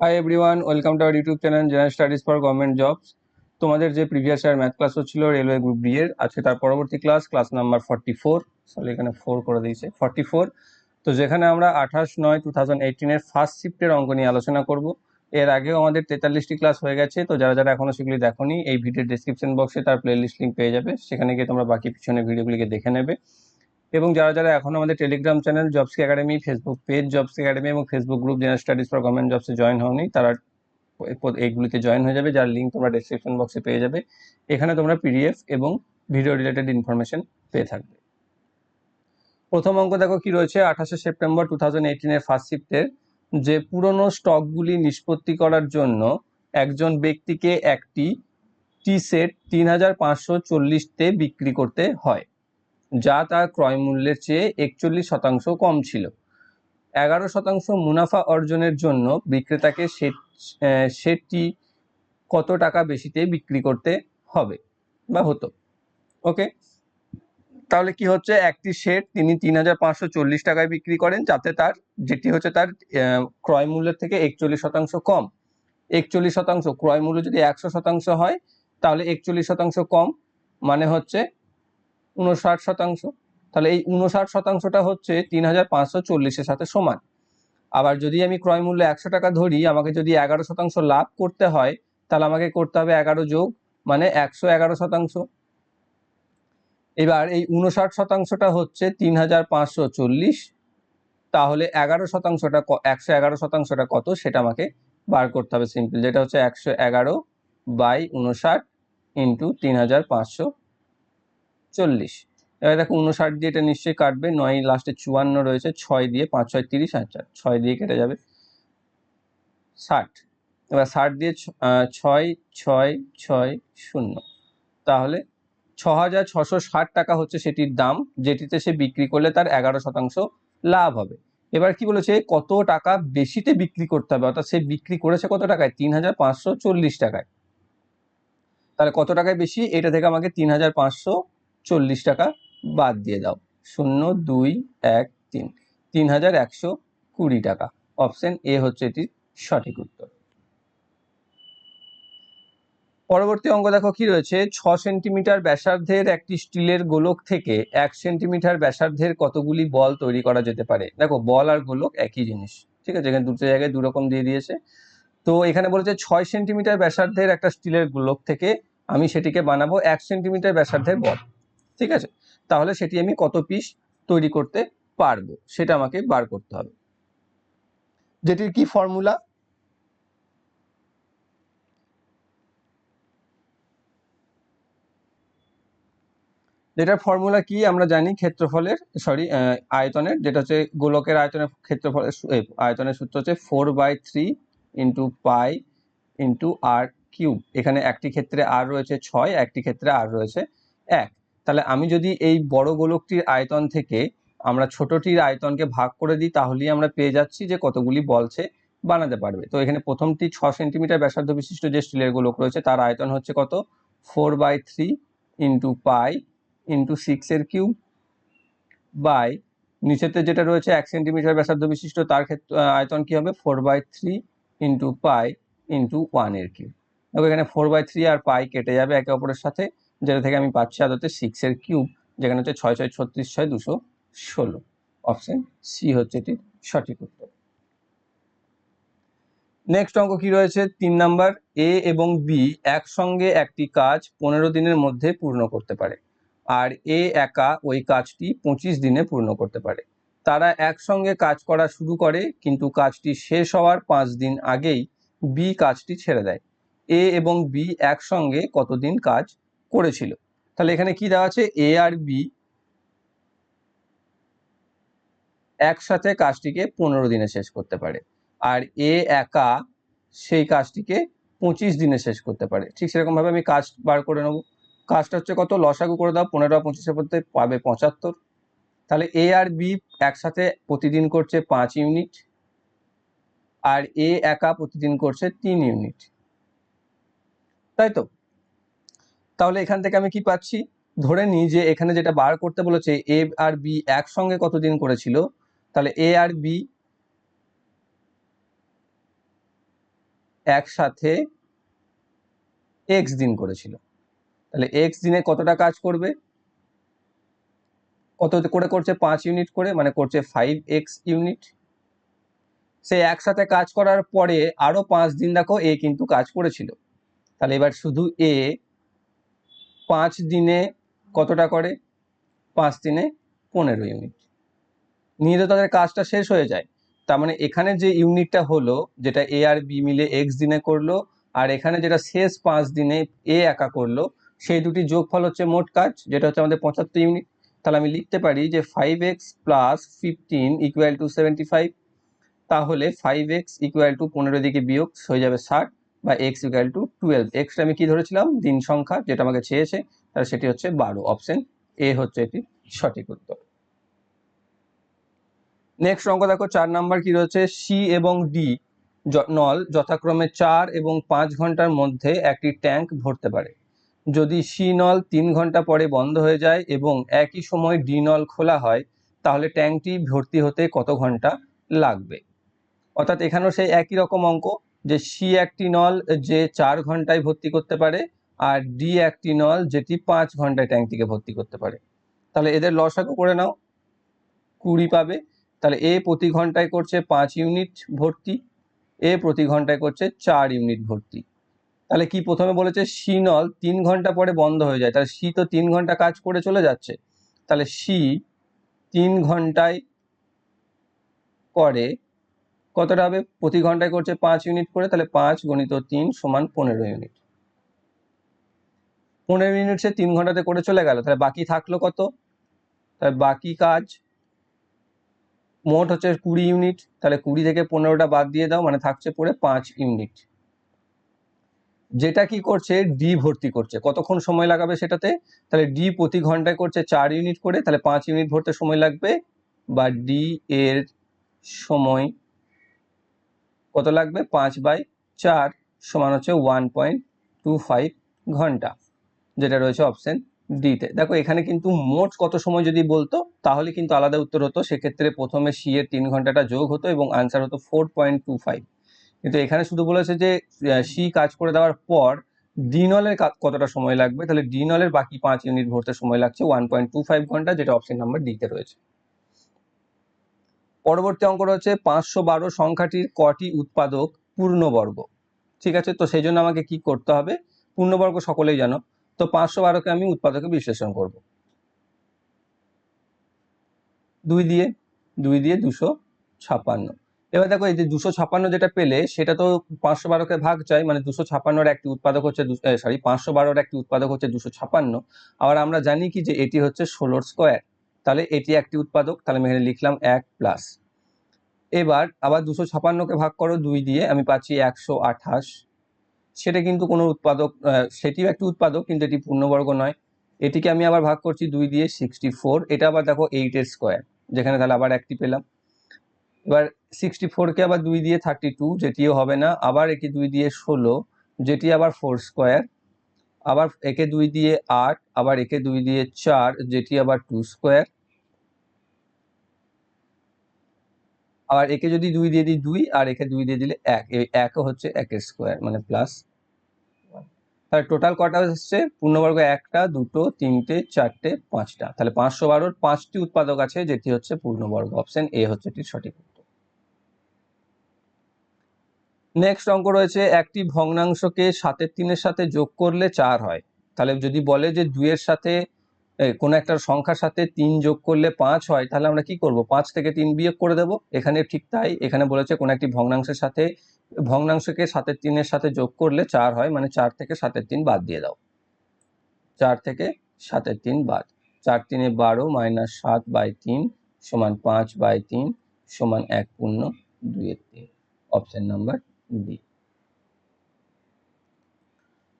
Hi everyone welcome to our YouTube channel general studies for government jobs তোমাদের যে previous year math class হচ্ছিল railway group D এর, আজকে তার পরবর্তী class class number forty four sorry এখানে four করে দিয়েছে ফর্টি ফোর তো যেখানে আমরা আঠাশ নয় টু থাউজেন্ড এইটিনের ফার্স্ট শিফটের অঙ্ক নিয়ে আলোচনা করব। এর আগেও আমাদের তেতাল্লিশটি ক্লাস হয়ে গেছে, তো যারা যারা এখনও সেগুলি দেখোনি, এই ভিডিওর ডিসক্রিপশন বক্সে তার প্লেলিস্ট লিঙ্ক পেয়ে যাবে, সেখানে গিয়ে তোমরা বাকি পিছনে ভিডিওগুলিকে দেখে নেবে। এবং যারা যারা এখন আমাদের Telegram channel jobs academy Facebook page jobs academy এবং Facebook group general studies for government জবসে join হওনি, তারা এইগুলিতে জয়েন হয়ে যাবে, যার লিঙ্ক তোমরা ডেসক্রিপশন বক্সে পেয়ে যাবে। এখানে তোমরা পিডিএফ এবং ভিডিও রিলেটেড ইনফরমেশন পেয়ে থাকবে। প্রথম অঙ্ক দেখো কি রয়েছে, আঠাশে সেপ্টেম্বর টু থাউজেন্ড এইটিনের ফার্স্ট শিফটের যে পুরনো স্টকগুলি নিষ্পত্তি করার জন্য একজন ব্যক্তিকে একটি টি সেট তিন হাজার পাঁচশো চল্লিশতে বিক্রি করতে হয়। যা তার ক্রয় মূল্যের চেয়ে একচল্লিশ শতাংশ কম ছিল। এগারো শতাংশ মুনাফা অর্জনের জন্য বিক্রেতাকে সেটি কত টাকা বেশিতে বিক্রি করতে হবে বা হতো? ওকে? তাহলে কি হচ্ছে? একটি শেড তিনি তিন হাজার পাঁচশো চল্লিশ টাকায় বিক্রি করেন, যাতে তার, যেটি হচ্ছে তার ক্রয় মূল্যের থেকে একচল্লিশ শতাংশ কম। একচল্লিশ শতাংশ, ক্রয় মূল্য যদি একশো শতাংশ হয়, তাহলে একচল্লিশ শতাংশ কম মানে হচ্ছে উনষাট শতাংশ। তাহলে এই উনষাট শতাংশটা হচ্ছে তিন হাজার পাঁচশো চল্লিশের সাথে সমান। আবার যদি আমি ক্রয় মূল্য একশো টাকা ধরি, আমাকে যদি এগারো শতাংশ লাভ করতে হয়, তাহলে আমাকে করতে হবে এগারো যোগ মানে একশো এগারো শতাংশ। এবার এই উনষাট শতাংশটা হচ্ছে তিন হাজার পাঁচশো চল্লিশ। তাহলে এগারো শতাংশটা একশো এগারো শতাংশটা কত? সেটা আমাকে বার করতে হবে সিম্পল। যেটা হচ্ছে একশো এগারো বাই উনষাট ইন্টু তিন হাজার পাঁচশো চল্লিশ। এবার দেখো উনষাট দিয়ে এটা নিশ্চয়ই কাটবে, নয় লাস্টে চুয়ান্ন রয়েছে, ছয় দিয়ে পাঁচ, ছয়, তিরিশ আচ্ছা ছয় দিয়ে কেটে যাবে। ষাট। এবার ষাট দিয়ে ছয় ছয় ছয়, শূন্য। তাহলে ছ হাজার ছশো ষাট টাকা হচ্ছে সেটির দাম, যেটিতে সে বিক্রি করলে তার এগারো শতাংশ লাভ হবে। এবার কি বলেছে? কত টাকা বেশিতে বিক্রি করতে হবে? অর্থাৎ সে বিক্রি করেছে কত টাকায়? তিন হাজার পাঁচশো চল্লিশ টাকায়। তাহলে কত টাকায় বেশি? এটা থেকে আমাকে তিন হাজার পাঁচশো চল্লিশ টাকা বাদ দিয়ে দাও। শূন্য, দুই, এক, তিন। তিন হাজার একশো কুড়ি টাকা। অপশন এ হচ্ছে এটির সঠিক উত্তর। পরবর্তী অঙ্গ দেখো কি রয়েছে? ছ সেন্টিমিটার ব্যাসার্ধের একটি স্টিলের গোলক থেকে এক সেন্টিমিটার ব্যাসার্ধের কতগুলি বল তৈরি করা যেতে পারে? দেখো, বল আর গোলক একই জিনিস। ঠিক আছে? এখানে দুটো জায়গায় দু রকম দিয়ে দিয়েছে। তো এখানে বলেছে ছয় সেন্টিমিটার ব্যাসার্ধের একটা স্টিলের গোলক থেকে আমি সেটিকে বানাবো এক সেন্টিমিটার ব্যাসার্ধের বল। ঠিক আছে? তাহলে সেটি আমি কত পিস তৈরি করতে পারব? সেটা আমাকে বার করতে হবে। যেটির কি ফর্মুলা যেটার ফর্মুলা কি আমরা জানি? ক্ষেত্রফলের সরি আয়তনের, যেটা হচ্ছে গোলকের আয়তনের ক্ষেত্রফলের আয়তনের সূত্র হচ্ছে four by three into pi into r cube এখানে একটি ক্ষেত্রে আর রয়েছে ছয়, একটি ক্ষেত্রে আর রয়েছে এক। তাহলে আমি যদি এই বড় গোলকটির আয়তন থেকে আমরা ছোটটির আয়তনকে ভাগ করে দিই, তাহলেই আমরা পেয়ে যাচ্ছি যে কতগুলি বলছে বানাতে পারবে। তো এখানে প্রথমটি ছ সেন্টিমিটার ব্যাসার্ধ বিশিষ্ট যে স্টিলের গোলক রয়েছে, তার আয়তন হচ্ছে কত? Four by three into pi into সিক্সের কিউব বাই, নিচেতে যেটা রয়েছে এক সেন্টিমিটার ব্যাসার্ধ বিশিষ্ট, তার ক্ষেত্রে আয়তন কি হবে? Four by three into pi into ওয়ানের কিউব। এখানে ফোর বাই থ্রি আর পাই কেটে যাবে একে অপরের সাথে। যেটা থেকে আমি পাচ্ছি আদতে সিক্সের কিউব যেখানে হচ্ছে ছয় ছয় ছত্রিশ ছয় দুশো ষোলো। অপশন সি হচ্ছে এটির সঠিক উত্তর। নেক্সট অঙ্ক কি রয়েছে? তিন নাম্বার এ এবং বি একসঙ্গে একটি কাজ পনেরো দিনের মধ্যে পূর্ণ করতে পারে। আর এ একা ওই কাজটি পঁচিশ দিনে পূর্ণ করতে পারে। তারা একসঙ্গে কাজ করা শুরু করে, কিন্তু কাজটি শেষ হওয়ার পাঁচ দিন আগেই বি কাজটি ছেড়ে দেয়। এ এবং বি একসঙ্গে কতদিন কাজ করেছিল। তাহলে এখানে কি দেওয়া আছে? এ আর বি একসাথে কাজটিকে পনেরো দিনে শেষ করতে পারে। আর এ একা সেই কাজটিকে পঁচিশ দিনে শেষ করতে পারে। ঠিক সেরকমভাবে আমি কাজ বার করে নেব। কাজটা হচ্ছে কত? লসাগু করে দাও, পনেরো পঁচিশের মধ্যে পাবে পঁচাত্তর। তাহলে এ আর বি একসাথে প্রতিদিন করছে পাঁচ ইউনিট। আর এ একা প্রতিদিন করছে তিন ইউনিট। তাই তো? তাহলে এখান থেকে আমি কি পাচ্ছি? ধরে নিই যে এখানে যেটা বার করতে বলেছে এ আর বি একসঙ্গে কতদিন করেছিল? তাহলে এ আর বি একসাথে এক্স দিন করেছিল। তাহলে এক্স দিনে কতটা কাজ করবে? কত করে করছে? পাঁচ ইউনিট করে মানে করছে ফাইভ এক্স ইউনিট। সে একসাথে কাজ করার পরে আরও পাঁচ দিন দেখো এ কিন্তু কাজ করেছিল। তাহলে এবার শুধু এ পাঁচ দিনে কতটা করে? পাঁচ দিনে পনেরো ইউনিট নিয়ে তো তাদের কাজটা শেষ হয়ে যায়। তার মানে এখানে যে ইউনিটটা হলো, যেটা এ আর বি মিলে এক্স দিনে করল, আর এখানে যেটা শেষ পাঁচ দিনে এ একা করল, সেই দুটি যোগফল হচ্ছে মোট কাজ, যেটা হচ্ছে আমাদের পঁচাত্তর ইউনিট তাহলে আমি লিখতে পারি যে five x plus fifteen equal to seventy five তাহলে ফাইভ এক্স ইকুয়াল টু পনেরো দিকে বিয়োগ হয়ে যাবে ষাট। বা এক্স ইকুয়াল টু টুয়েলভ এক্সটা আমি কি ধরেছিলাম? দিন সংখ্যা, যেটা আমাকে চেয়েছে তাহলে সেটি হচ্ছে বারো। অপশন এ হচ্ছে এটি সঠিক উত্তর। নেক্সট অঙ্ক দেখো, চার নাম্বার কি রয়েছে? সি এবং ডি নল যথাক্রমে চার এবং পাঁচ ঘণ্টার মধ্যে একটি ট্যাঙ্ক ভরতে পারে। যদি সি নল তিন ঘণ্টা পরে বন্ধ হয়ে যায় এবং একই সময় ডি নল খোলা হয়, তাহলে ট্যাঙ্কটি ভর্তি হতে কত ঘণ্টা লাগবে? অর্থাৎ এখানেও সেই একই রকম অঙ্ক। যে সি একটি নল যে চার ঘন্টায় ভর্তি করতে পারে আর ডি একটি নল যেটি পাঁচ ঘন্টায় ট্যাঙ্কটিকে ভর্তি করতে পারে। তাহলে এদের লসাগু করে নাও, কুড়ি পাবে। তাহলে এ প্রতি ঘন্টায় করছে পাঁচ ইউনিট ভর্তি, এ প্রতি ঘন্টায় করছে চার ইউনিট ভর্তি। তাহলে কি প্রথমে বলেছে সি নল তিন ঘণ্টা পরে বন্ধ হয়ে যায়, তাহলে সি তো তিন ঘণ্টা কাজ করে চলে যাচ্ছে। তাহলে সি তিন ঘন্টায় করে কতটা হবে? প্রতি ঘন্টায় করছে পাঁচ ইউনিট করে, তাহলে পাঁচ গণিত তিন সমান পনেরো ইউনিট পনেরো ইউনিট সে তিন ঘন্টাতে করে চলে গেল, তাহলে বাকি থাকল কত? তাহলে বাকি কাজ মোট হচ্ছে কুড়ি ইউনিট তাহলে কুড়ি থেকে পনেরোটা বাদ দিয়ে দাও মানে থাকছে পড়ে পাঁচ ইউনিট যেটা কি করছে? ডি ভর্তি করছে। কতক্ষণ সময় লাগাবে সেটাতে? তাহলে ডি প্রতি ঘন্টায় করছে চার ইউনিট করে, তাহলে পাঁচ ইউনিট ভরতে সময় লাগবে, বা ডি এর সময় কত লাগবে? পাঁচ বাই চার সমান হচ্ছে ওয়ান পয়েন্ট টু ফাইভ ঘণ্টা, যেটা রয়েছে অপশন ডিতে দেখো, এখানে কিন্তু মোট কত সময় যদি বলতো, তাহলে কিন্তু আলাদা উত্তর হতো। সেক্ষেত্রে প্রথমে সি এর তিন ঘন্টাটা যোগ হতো এবং আনসার হতো ফোর পয়েন্ট টু ফাইভ কিন্তু এখানে শুধু বলেছে যে সি কাজ করে দেওয়ার পর ডিনলের কতটা সময় লাগবে? তাহলে ডিনলের বাকি পাঁচ ইউনিট ভরতে সময় লাগছে ওয়ান পয়েন্ট টু ফাইভ ঘণ্টা, যেটা অপশন নাম্বার ডিতে রয়েছে। পরবর্তী অঙ্ক হচ্ছে পাঁচশো বারো সংখ্যাটির কটি উৎপাদক পূর্ণবর্গ। ঠিক আছে? তো সেই জন্য আমাকে কি করতে হবে? পূর্ণবর্গ সকলেই জানো। তো পাঁচশো বারোকে আমি উৎপাদকে বিশ্লেষণ করব। দুই দিয়ে দুই দিয়ে দুশো ছাপান্ন। এবার দেখো এই যে দুশো ছাপান্ন যেটা পেলে, সেটা তো পাঁচশো বারোকে ভাগ চাই মানে দুশো ছাপান্নর একটি উৎপাদক হচ্ছে সরি পাঁচশো বারোর একটি উৎপাদক হচ্ছে দুশো ছাপ্পান্ন আবার আমরা জানি কি যে এটি হচ্ছে ষোলোর স্কোয়ার তাহলে এটি একটি উৎপাদক, তাহলে আমি এখানে লিখলাম এক প্লাস এবার আবার দুশো ছাপান্নকে ভাগ করো দুই দিয়ে, আমি পাচ্ছি একশো আঠাশ। সেটা কিন্তু কোনো উৎপাদক সেটিও একটি উৎপাদক, কিন্তু এটি পূর্ণবর্গ নয়। এটিকে আমি আবার ভাগ করছি দুই দিয়ে সিক্সটি ফোর এটা আবার দেখো এইটের স্কোয়ার যেখানে তাহলে আবার একটি পেলাম। এবার সিক্সটি ফোরকে আবার দুই দিয়ে থার্টি টু যেটিও হবে না। আবার একে দুই দিয়ে ষোলো, যেটি আবার ফোর স্কোয়ার আবার একে দুই দিয়ে আট, আবার একে দুই দিয়ে চার, যেটি আবার টু স্কোয়ার আবার একে যদি দুই দিয়ে দিই দুই, আর একে দুই দিয়ে দিলে এক। এই একও হচ্ছে একের স্কোয়ার মানে প্লাস তাহলে টোটাল কটা হচ্ছে? পূর্ণবর্গ একটা, দুটো, তিনটে, চারটে, পাঁচটা। তাহলে পাঁচশো বারোর পাঁচটি উৎপাদক আছে, যেটি হচ্ছে পূর্ণবর্গ। অপশন এ হচ্ছে এটির সঠিক উত্তর। নেক্সট অঙ্ক রয়েছে, একটি ভগ্নাংশকে সাতের তিনের সাথে যোগ করলে চার হয়। তাহলে যদি বলে যে দুইয়ের সাথে কোনো একটা সংখ্যার সাথে তিন যোগ করলে পাঁচ হয়, তাহলে আমরা কি করব? পাঁচ থেকে তিন বিয়োগ করে দেব। এখানে ঠিক তাই, এখানে বলেছে কোনো একটি ভগ্নাংশের সাথে, ভগ্নাংশকে সাতের তিনের সাথে যোগ করলে চার হয় মানে চার থেকে সাতের তিন বাদ দিয়ে দাও। চার থেকে সাতের তিন বাদ। চার তিনে বারো মাইনাস সাত বাই তিন সমান পাঁচ বাই তিন সমান এক পূর্ণ দুইয়ের তিন। Option number D.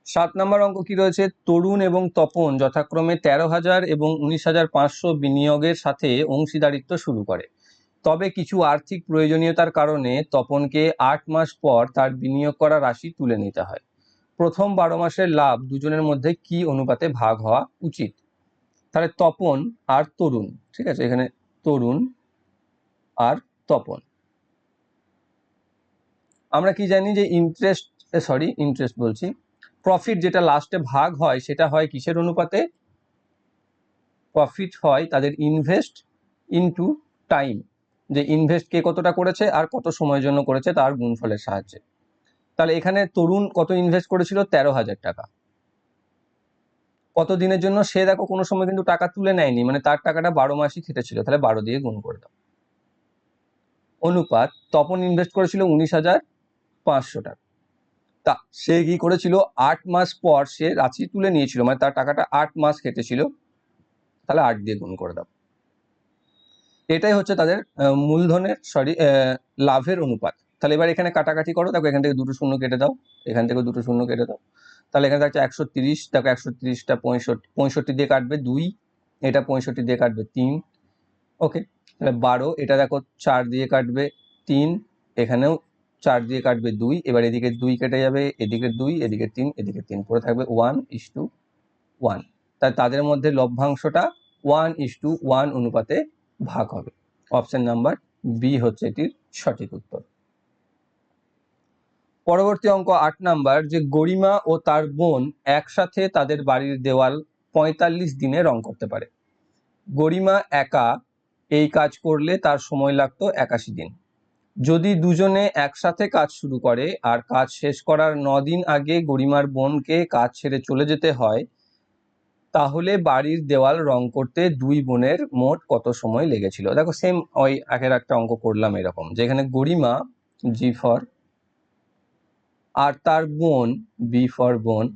সাত নম্বর অঙ্ক কি রয়েছে? তরুণ এবং তপন যথাক্রমে তেরো হাজার এবং উনিশ হাজার পাঁচশো বিনিয়োগের সাথে অংশীদারিত্ব শুরু করে। তবে কিছু আর্থিক প্রয়োজনীয়তার কারণে তপনকে আট মাস পর তার বিনিয়োগ করা রাশি তুলে নিতে হয়। প্রথম বারো মাসের লাভ দুজনের মধ্যে কি অনুপাতে ভাগ হওয়া উচিত? তাহলে তপন আর তরুণ, ঠিক আছে? এখানে তরুণ আর তপন। আমরা কি জানি যে ইন্টারেস্ট সরি ইন্টারেস্ট বলছি। প্রফিট যেটা লাস্টে ভাগ হয়, সেটা হয় কিসের অনুপাতে? প্রফিট হয় তাদের ইনভেস্ট ইনটু টাইম যে ইনভেস্ট কে কতটা করেছে আর কত সময়ের জন্য করেছে তার গুণফলের সাহায্যে। তাহলে এখানে তরুণ কত ইনভেস্ট করেছিল? তেরো হাজার টাকা। কত দিনের জন্য? সে দেখো কোনো সময় কিন্তু টাকা তুলে নেয়নি মানে তার টাকাটা বারো মাসই খেটেছিল, তাহলে বারো দিয়ে গুণ করে দাও। অনুপাত, তপন ইনভেস্ট করেছিল উনিশ হাজার পাঁচশো টাকা। তা সে কি করেছিল? আট মাস পর সে রাশি তুলে নিয়েছিল মানে তার টাকাটা আট মাস কেটেছিল। তাহলে আট দিয়ে গুণ করে দাও। এটাই হচ্ছে তাদের মূলধনের সরি লাভের অনুপাত। তাহলে এবার এখানে কাটাকাটি করো, দেখো এখান থেকে দুটো শূন্য কেটে দাও। এখান থেকে দুটো শূন্য কেটে দাও। তাহলে এখানে থাকছে একশো তিরিশ, দেখো একশো তিরিশটা পঁয়ষট্টি পঁয়ষট্টি দিয়ে কাটবে দুই, এটা পঁয়ষট্টি দিয়ে কাটবে তিন। ওকে তাহলে বারো, এটা দেখো চার দিয়ে কাটবে তিন, এখানেও চার দিয়ে কাটবে দুই, এবার এদিকে দুই কেটে যাবে, এদিকে দুই, এদিকে তিন এদিকে তিন পরে থাকবে ওয়ান ইস টু ওয়ান তাই তাদের মধ্যে লভ্যাংশটা ওয়ান ইস টু ওয়ান অনুপাতে ভাগ হবে। অপশন নাম্বার বি হচ্ছে এটির সঠিক উত্তর। পরবর্তী অঙ্ক আট নাম্বার, যে গরিমা ও তার বোন একসাথে তাদের বাড়ির দেওয়াল পঁয়তাল্লিশ দিনে রং করতে পারে। গরিমা একা এই কাজ করলে তার সময় লাগতো একাশি দিন। যদি দুজনে একসাথে কাজ শুরু করে আর কাজ শেষ করার দিন আগে গরিমার বোনকে কাজ ছেড়ে চলে যেতে হয়, তাহলে বাড়ির দেওয়াল রং করতে দুই বোনের মোট কত সময় লেগেছিল? দেখো সেম ওই একের একটা অঙ্ক করলাম এরকম, যেখানে গরিমা জি ফর আর তার বোন বি ফর বোন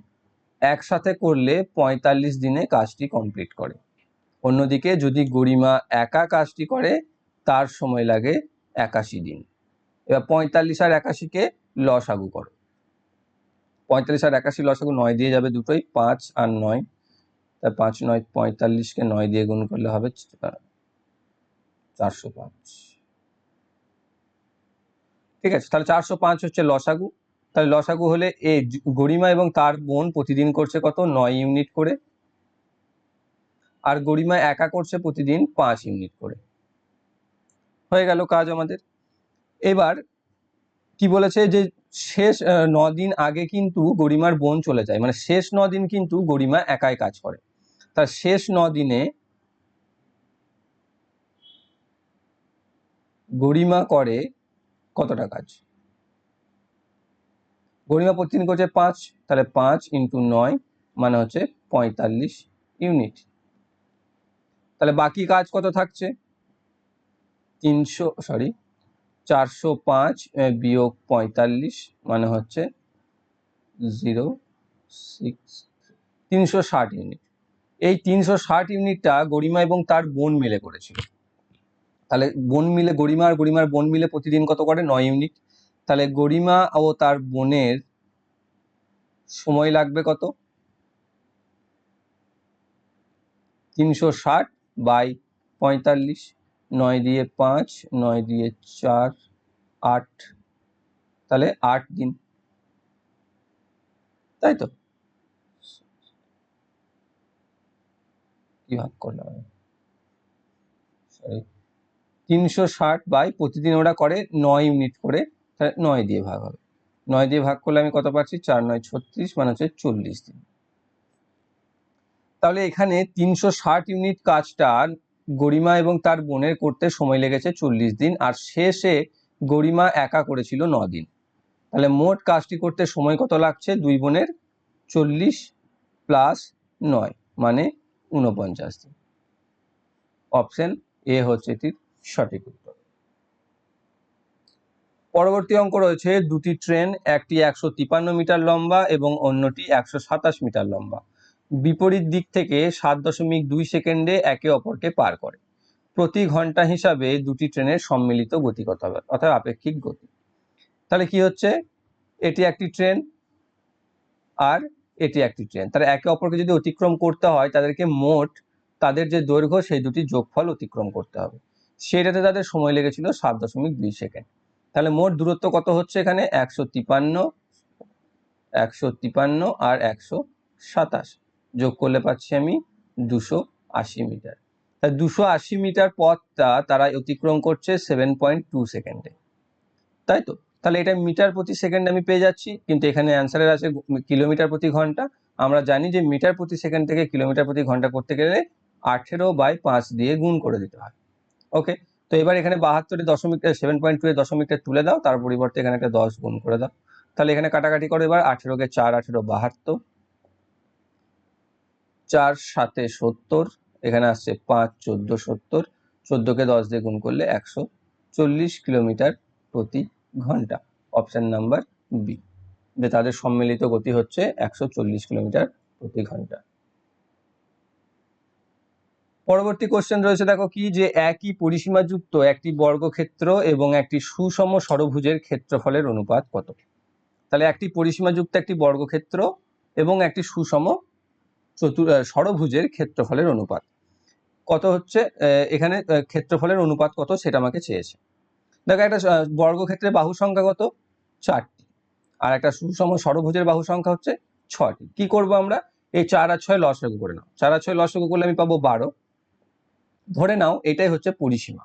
একসাথে করলে পঁয়তাল্লিশ দিনে কাজটি কমপ্লিট করে। অন্যদিকে যদি গরিমা একা কাজটি করে, তার সময় লাগে একাশি দিন। এবার পঁয়তাল্লিশ আর একাশিকে লসাগু করো। পঁয়তাল্লিশ আর একাশি লসাগু নয় দিয়ে যাবে দুটোই, পাঁচ আর নয়। তাই পাঁচ, নয় পঁয়তাল্লিশকে নয় দিয়ে গুণ করলে হবে চারশো পাঁচ। ঠিক আছে, তাহলে চারশো পাঁচ হচ্ছে লসাগু তাহলে লসাগু হলে এ গরিমা এবং তার বোন প্রতিদিন করছে কত? নয় ইউনিট করে। আর গরিমা একা করছে প্রতিদিন পাঁচ ইউনিট করে। হয়ে গেল কাজ আমাদের। এবার কি বলেছে যে শেষ দিন আগে কিন্তু গরিমার বোন চলে যায়। মানে শেষ দিন কিন্তু গরিমা একাই কাজ করে। তার শেষ দিনে গরিমা করে কতটা কাজ? গরিমা প্রতিদিন করছে পাঁচ, তাহলে পাঁচ ইন্টু নয় মানে হচ্ছে পঁয়তাল্লিশ ইউনিট। তাহলে বাকি কাজ কত থাকছে? তিনশো, সরি চারশো পাঁচ বিয়োগ পঁয়তাল্লিশ মানে হচ্ছে জিরো সিক্স তিনশো ষাট ইউনিট। এই তিনশো ষাট ইউনিটটা গরিমা এবং তার বোন মিলে করেছিল। তাহলে বোন মিলে, গরিমা আর গরিমার বোন মিলে প্রতিদিন কত করে? নয় ইউনিট। তাহলে গরিমা ও তার বোনের সময় লাগবে কত? তিনশো ষাট বাই পঁয়তাল্লিশ। নয় দিয়ে পাঁচ, নয় দিয়ে চার, আট। তাহলে আট দিন। তাই তো? কি ভাগ করলাম তিনশো ষাট বাই প্রতিদিন ওরা করে নয় ইউনিট করে, তাহলে নয় দিয়ে ভাগ হবে। নয় দিয়ে ভাগ করলে আমি কত পাচ্ছি? চার নয় ছত্রিশ মানে হচ্ছে চল্লিশ দিন। তাহলে এখানে তিনশো ষাট ইউনিট কাজটা গরিমা এবং তার বোনের করতে সময় লেগেছে চল্লিশ দিন, আর শেষে গরিমা একা করেছিল ন দিন। তাহলে মোট কাজটি করতে সময় কত লাগছে? দুই বোনের চল্লিশ প্লাস নয় মানে উনপঞ্চাশ দিন। অপশন এ হচ্ছে এটির সঠিক উত্তর। পরবর্তী অঙ্ক রয়েছে, দুটি ট্রেন, একটি একশো তিপান্ন মিটার লম্বা এবং অন্যটি একশো সাতাশ মিটার লম্বা। বিপরীত দিক থেকে সাত দশমিক দুই সেকেন্ডে একে অপরকে পার করে। প্রতি ঘণ্টা হিসাবে দুটি ট্রেনের সম্মিলিত গতি কত হবে? অর্থাৎ আপেক্ষিক গতি। তাহলে কি হচ্ছে? এটি একটি ট্রেন আর এটি একটি ট্রেন। তাহলে একে অপরকে যদি অতিক্রম করতে হয়, তাদেরকে মোট তাদের যে দৈর্ঘ্য, সেই দুটি যোগফল অতিক্রম করতে হবে। সেটাতে তাদের সময় লেগেছিল সাত দশমিক দুই সেকেন্ড। তাহলে মোট দূরত্ব কত হচ্ছে এখানে? একশো তিপান্ন একশো তিপান্ন আর একশো সাতাশ। যোগ করলে পাচ্ছি আমি দুশো আশি মিটার। তাই দুশো আশি মিটার পথটা তারা অতিক্রম করছে সেভেন পয়েন্ট টু সেকেন্ডে তাই তো? তাহলে এটা মিটার প্রতি সেকেন্ড আমি পেয়ে যাচ্ছি, কিন্তু এখানে অ্যান্সারের আছে কিলোমিটার প্রতি ঘণ্টা। আমরা জানি যে মিটার প্রতি সেকেন্ড থেকে কিলোমিটার প্রতি ঘণ্টা করতে গেলে আঠেরো বাই পাঁচ দিয়ে গুণ করে দিতে হয়। ওকে তো এবার এখানে বাহাত্তরে দশমিক সেভেন পয়েন্ট টু এর দশমিকটা তুলে দাও, তার পরিবর্তে এখানে একটা দশ গুণ করে দাও। তাহলে এখানে কাটাকাটি করো এবার আঠেরোকে চার, আঠেরো বাহাত্তর। চার, সাতে সত্তর, এখানে আসছে পাঁচ, চোদ্দ, সত্তর। চোদ্দোকে দশ দিয়ে গুণ করলে একশো চল্লিশ কিলোমিটার প্রতি ঘণ্টা। Option number B. যে তাদের সম্মিলিত গতি হচ্ছে একশো চল্লিশ কিলোমিটার প্রতি ঘণ্টা। পরবর্তী কোশ্চেন রয়েছে, দেখো কি? যে একই পরিসীমাযুক্ত একটি বর্গক্ষেত্র এবং একটি সুষম ষড়ভুজের ক্ষেত্রফলের অনুপাত কত? তাহলে একটি পরিসীমাযুক্ত একটি বর্গক্ষেত্র এবং একটি সুষম চতুর ষড়ভুজের ক্ষেত্রফলের অনুপাত। কত হচ্ছে? এখানে ক্ষেত্রফলের অনুপাত কত সেটা আমাকে চেয়েছে। দেখো একটা আহ, বর্গক্ষেত্রের বাহু সংখ্যা কত? চারটি। আর একটা সুষম ষড়ভুজের বাহু সংখ্যা হচ্ছে ছটি। কি করব আমরা? এই চার আর ছয় লসগু করে নাও। চার আর ছয় লসগু করলে আমি পাবো বারো। ধরে নাও এটাই হচ্ছে পরিসীমা।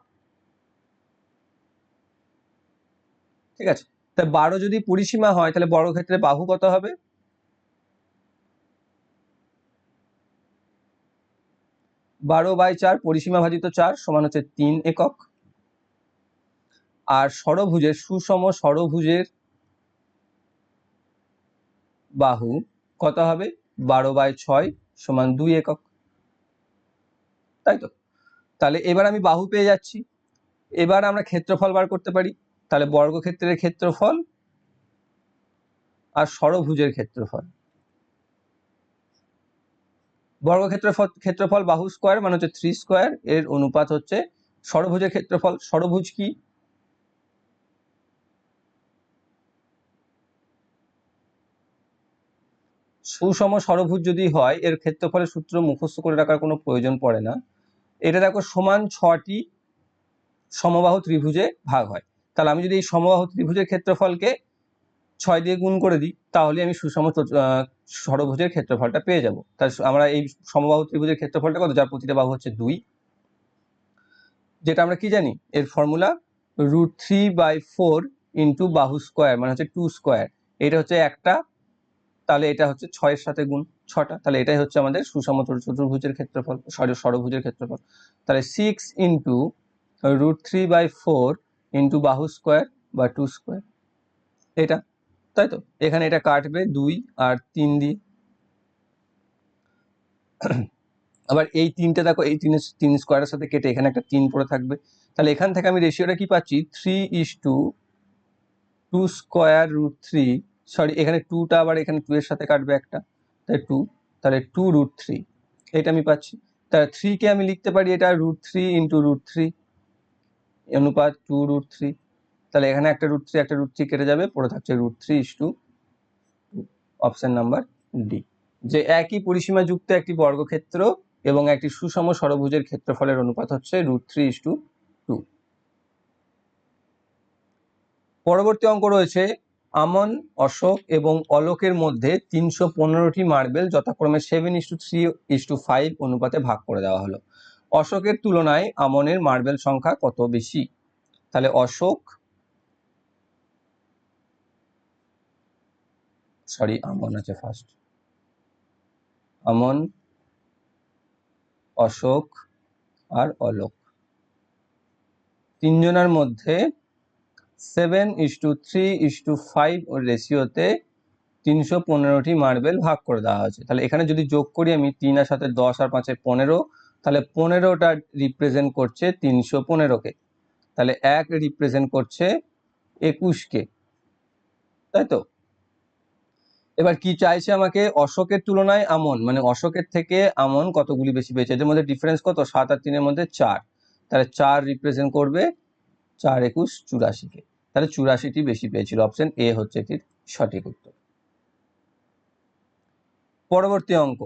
ঠিক আছে? তা বারো যদি পরিসীমা হয় তাহলে বর্গক্ষেত্রে বাহু কত হবে? বারো বাই চার পরিসীমা ভাজিত চার সমান হচ্ছে তিন একক। আর ষড়ভুজের সুষম ষড়ভুজের বাহু কত হবে? বারো বাই ছয় সমান দুই একক। তাই তো? তাহলে এবার আমি বাহু পেয়ে যাচ্ছি। এবার আমরা ক্ষেত্রফল বার করতে পারি। তাহলে বর্গক্ষেত্রের ক্ষেত্রফল আর ষড়ভুজের ক্ষেত্রফল। বর্গক্ষেত্রের ফ- ক্ষেত্রফল বাহু স্কোয়ার মানে হচ্ছে থ্রি স্কোয়ার এর অনুপাত হচ্ছে ষড়ভুজের ক্ষেত্রফল, ষড়ভুজ কি? সুষম ষড়ভুজ যদি হয়, এর ক্ষেত্রফলের সূত্র মুখস্থ করে রাখার কোনো প্রয়োজন পড়ে না। এটা দেখো সমান ছটি সমবাহু ত্রিভুজে ভাগ হয়। তাহলে আমি যদি এই সমবাহু ত্রিভুজের ক্ষেত্রফলকে ছয় দিয়ে গুণ করে দিই, তাহলে আমি সুষম ষড়ভুজের ক্ষেত্রফলটা পেয়ে যাব। তাই আমরা এই সমবাহু ত্রিভুজের ক্ষেত্রফলটা কত? যার প্রতিটা বাহু হচ্ছে দুই। যেটা আমরা কি জানি? এর formula root three by four into বাহু স্কোয়ার মানে হচ্ছে টু স্কোয়ার এটা হচ্ছে একটা, তাহলে এটা হচ্ছে ছয়ের সাথে গুণ ছটা। তাহলে এটাই হচ্ছে আমাদের সুষম চতু- চতুর্ভুজের ক্ষেত্রফল, সরি ষড়ভুজের ক্ষেত্রফল। তাহলে six into root three by four into বাহু স্কোয়ার বা টু স্কোয়ার এটা তাই তো এখানে এটা কাটবে দুই আর তিন দিয়ে। আবার এই তিনটে দেখো, এই তিন তিন স্কোয়ারের সাথে কেটে এখানে একটা তিন পড়ে থাকবে। তাহলে এখান থেকে আমি রেশিওটা কি পাচ্ছি? Three is to two square root three sorry এখানে টুটা আবার এখানে টু এর সাথে কাটবে একটা তাই টু তাহলে টু রুট থ্রি এটা আমি পাচ্ছি। তাহলে থ্রিকে আমি লিখতে পারি এটা root three into root three অনুপাত টু রুট থ্রি তাহলে এখানে একটা রুট থ্রি একটা রুট থ্রি কেটে যাবে, পড়ে থাকছে root three is to option number D যে একই পরিসীমা যুক্ত একটি বর্গক্ষেত্র এবং একটি সুষম ষড়ভুজের ক্ষেত্রফলের অনুপাত হচ্ছে root three is to two পরবর্তী অঙ্ক রয়েছে, আমন, অশোক এবং অলোকের মধ্যে তিনশো পনেরোটি মার্বেল যথাক্রমে seven is to three is to five অনুপাতে ভাগ করে দেওয়া হলো। অশোকের তুলনায় আমনের মার্বেল সংখ্যা কত বেশি? তাহলে অশোক সরি আমন আছে ফার্স্ট আমন অশোক আর অলোক তিনজনের মধ্যে seven is to three is to five ওর রেশিওতে তিনশো পনেরোটি মার্বেল ভাগ করে দেওয়া হয়েছে। তাহলে এখানে যদি যোগ করি আমি তিন আর সাথে দশ আর পাঁচে পনেরো, তাহলে পনেরোটা রিপ্রেজেন্ট করছে তিনশো পনেরোকে। তাহলে এক রিপ্রেজেন্ট করছে একুশকে। তাই তো? এবার কি চাইছে আমাকে? অশোকের তুলনায় আমন। মানে অশোকের থেকে আমন কতগুলি বেশি পেয়েছে? এদের মধ্যে ডিফারেন্স কত? সাত আর তিনের মধ্যে চার। তাহলে চার রিপ্রেজেন্ট করবে চার একুশ চুরাশিকে। তাহলে চুরাশিটি বেশি পেয়েছিল। অপশন এ হচ্ছে এটির সঠিক উত্তর। পরবর্তী অঙ্ক।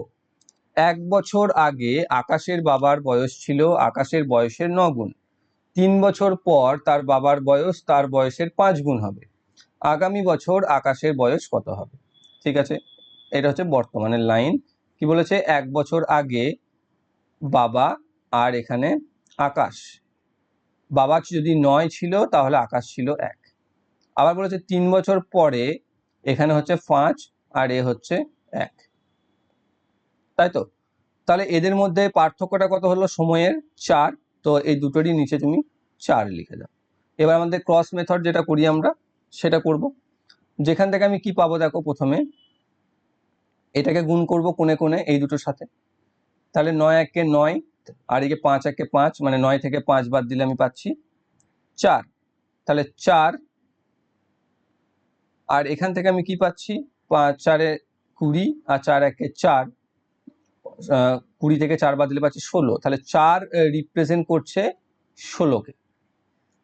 এক বছর আগে আকাশের বাবার বয়স ছিল আকাশের বয়সের ন গুণ। তিন বছর পর তার বাবার বয়স তার বয়সের পাঁচ গুণ হবে। আগামী বছর আকাশের বয়স কত হবে? ঠিক আছে? এটা হচ্ছে বর্তমানের লাইন। কি বলেছে? এক বছর আগে বাবা আর এখানে আকাশ। বাবা যদি নয় ছিল, তাহলে আকাশ ছিল এক। আবার বলেছে, তিন বছর পরে এখানে হচ্ছে পাঁচ আর এ হচ্ছে এক। তাই তো? তাহলে এদের মধ্যে পার্থক্যটা কত হলো? সময়ের চার। তো এই দুটোরই নিচে তুমি চার লিখে দাও। এবার আমাদের ক্রস মেথড যেটা করি আমরা, সেটা করব। যেখান থেকে আমি কি পাবো দেখো প্রথমে। এটাকে গুণ করব কোণে কোণে এই দুটোর সাথে। তাহলে নয় একে নয়, আর একে পাঁচ একে পাঁচ মানে নয় থেকে পাঁচ বাদ দিলে আমি পাচ্ছি চার। তাহলে চার, আর এখান থেকে আমি কি পাচ্ছি? পাঁচ চারে কুড়ি, আর চার একে চার কুড়ি থেকে চার বাদ দিলে পাচ্ছি ষোলো। তাহলে চার রিপ্রেজেন্ট করছে ষোলোকে।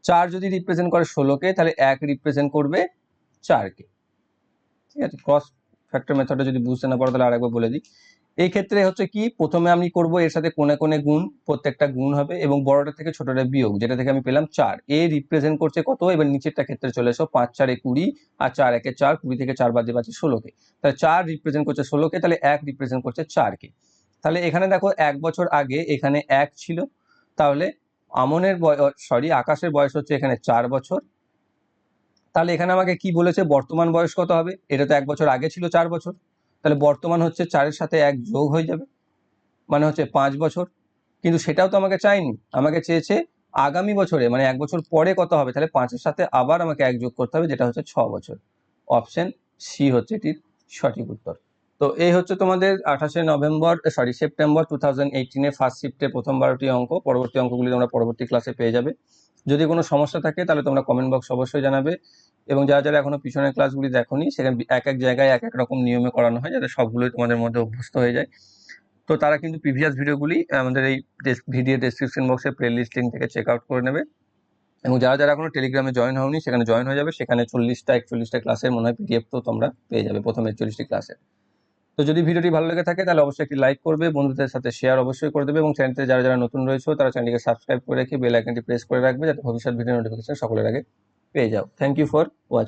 চার যদি রিপ্রেজেন্ট করে ষোলোকে, তাহলে এক রিপ্রেজেন্ট করবে চারকে ঠিক আছে ক্রস ফ্যাক্টর মেথডটা যদি বুঝতে না পারো তাহলে আরেকবার বলে দিই। এই ক্ষেত্রে হচ্ছে কি, প্রথমে আমি করব এর সাথে কোণে কোণে গুণ, প্রত্যেকটা গুণ হবে এবং বড়টা থেকে ছোটটা বিয়োগ, যেটা থেকে আমি পেলাম চার। এ রিপ্রেজেন্ট করছে কত? এবার নিচেরটা ক্ষেত্রে চলে এসো, পাঁচ, চারে কুড়ি আর চার একে চার, কুড়ি থেকে চার বাদ পাচ্ছি ষোলোকে। তাহলে চার রিপ্রেজেন্ট করছে ষোলোকে, তাহলে এক রিপ্রেজেন্ট করছে চারকে। তাহলে এখানে দেখো, এক বছর আগে এখানে এক ছিল, তাহলে আমনের সরি আকাশের বয়স হচ্ছে এখানে চার বছর তাহলে এখানে আমাকে কি বলেছে? বর্তমান বয়স কত হবে? এটা তো এক বছর আগে ছিল চার বছর। তাহলে বর্তমান হচ্ছে চারের সাথে এক যোগ হয়ে যাবে। মানে হচ্ছে পাঁচ বছর। কিন্তু সেটাও তো আমাকে চাইনি আমাকে চেয়েছে আগামী বছরে মানে এক বছর পরে কত হবে? তাহলে পাঁচের সাথে আবার আমাকে এক যোগ করতে হবে, যেটা হচ্ছে ছ বছর। অপশন সি হচ্ছে এটির সঠিক উত্তর। তো এই হচ্ছে তোমাদের আঠাশে November sorry, September two thousand এইটিনের first শিফটে প্রথম বারোটি অঙ্ক। পরবর্তী অঙ্কগুলি তোমরা পরবর্তী ক্লাসে পেয়ে যাবে। যদি কোনো সমস্যা থাকে, তাহলে তোমরা কমেন্ট বক্স অবশ্যই জানাবে। এবং যারা যারা এখনও পিছনের ক্লাসগুলি দেখোনি, সেখানে এক এক জায়গায় এক এক রকম নিয়মে করানো হয়, যাতে সবগুলোই তোমাদের মধ্যে অভ্যস্ত হয়ে যায়। তো তারা কিন্তু প্রিভিয়াস ভিডিওগুলি আমাদের এই ভিডিও ডেসক্রিপশন বক্সে প্লে লিস্ট থেকে চেক আউট করে নেবে। এবং যারা যারা এখনও টেলিগ্রামে জয়েন হওনি, সেখানে জয়েন হয়ে যাবে। সেখানে চল্লিশটা, একচল্লিশটা ক্লাসের মনে হয় পিডিএফ তো তোমরা পেয়ে যাবে, প্রথম একচল্লিশটি ক্লাসে তো যদি ভিডিওটি ভালো লেগে থাকে, তাহলে অবশ্যই একটি লাইক করবে, বন্ধুদের সাথে শেয়ার অবশ্যই করে দেবে এবং চ্যানেলতে যারা যারা নতুন রয়েছে, তারা চ্যানেলটিকে সাবস্ক্রাইব করে রেখে বেল আইকনটি প্রেস করে রাখবে যাতে ভবিষ্যৎ ভিডিও নোটিফিকেশন সকলের আগে পেয়ে যাও। Thank you for watching